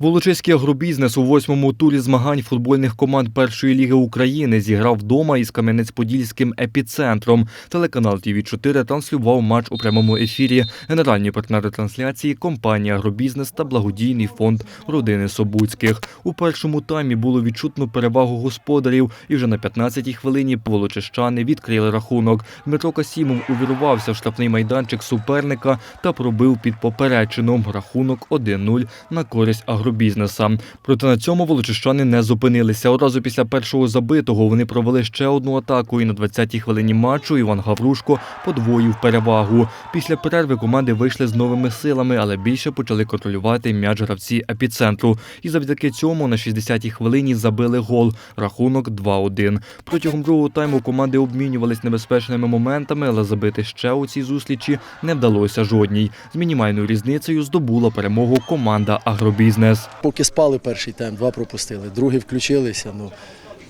Волочиський агробізнес у восьмому турі змагань футбольних команд першої ліги України зіграв вдома із Кам'янець-Подільським епіцентром. Телеканал тв 4 транслював матч у прямому ефірі. Генеральні партнери трансляції компанія Агробізнес та благодійний фонд родини Собуцьких. У першому таймі було відчутно перевагу господарів, і вже на 15-й хвилині волочищани відкрили рахунок. Дмитро Касімов увірвався в штрафний майданчик суперника та пробив під поперечину. Рахунок 1-0 на користь агробізнеса. Проте на цьому волочищани не зупинилися. Одразу після першого забитого вони провели ще одну атаку. І на 20-й хвилині матчу Іван Гаврушко подвоїв перевагу. Після перерви команди вийшли з новими силами, але більше почали контролювати м'яч гравці епіцентру. І завдяки цьому на 60-й хвилині забили гол. Рахунок 2-1. Протягом другого тайму команди обмінювались небезпечними моментами, але забити ще у цій зустрічі не вдалося жодній. З мінімальною різницею здобула перемогу команда Агробізнес. Поки спали перший тайм, два пропустили, другий включилися. Ну,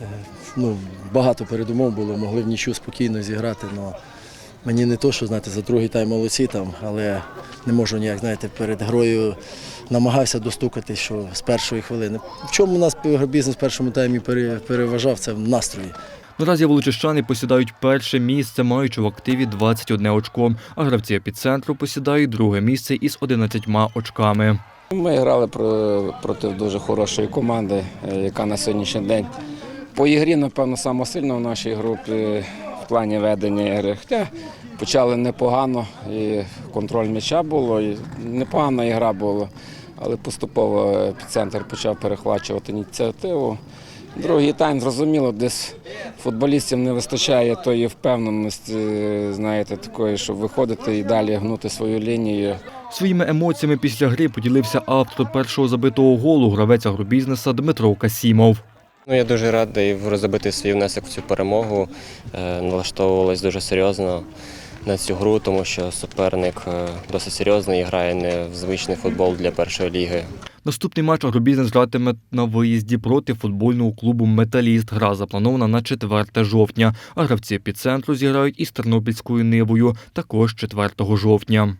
е, ну, багато передумов було, могли в нічу спокійно зіграти. Ну, мені не то, що знаєте, за другий тайм молодці там, але не можу ніяк, знаєте, перед грою намагався достукати, що з першої хвилини. В чому у нас бізнес в першому таймі переважав, це в настрої. Наразі волочищани посідають перше місце, маючи в активі 21 очко, а гравці епіцентру посідають друге місце із 11 очками. Ми грали проти дуже хорошої команди, е, яка на сьогоднішній день по ігрі, напевно, саме сильна в нашій групі в плані ведення ігри. Хоча почали непогано, і контроль м'яча було, і непогана ігра була, але поступово епіцентр почав перехвачувати ініціативу. Другий тайм, зрозуміло, десь футболістів не вистачає тої впевненості, знаєте, такої, щоб виходити і далі гнути свою лінію. Своїми емоціями після гри поділився автор першого забитого голу, гравець агробізнеса Дмитро Касімов. Ну, я дуже радий забити свій внесок в цю перемогу. Е, Налаштовувалась дуже серйозно на цю гру, тому що суперник е, досить серйозний і грає не в звичний футбол для першої ліги. Наступний матч агробізнес гратиме на виїзді проти футбольного клубу Металіст. Гра запланована на 4 жовтня. А гравці епіцентру зіграють із Тернопільською нивою також 4 жовтня.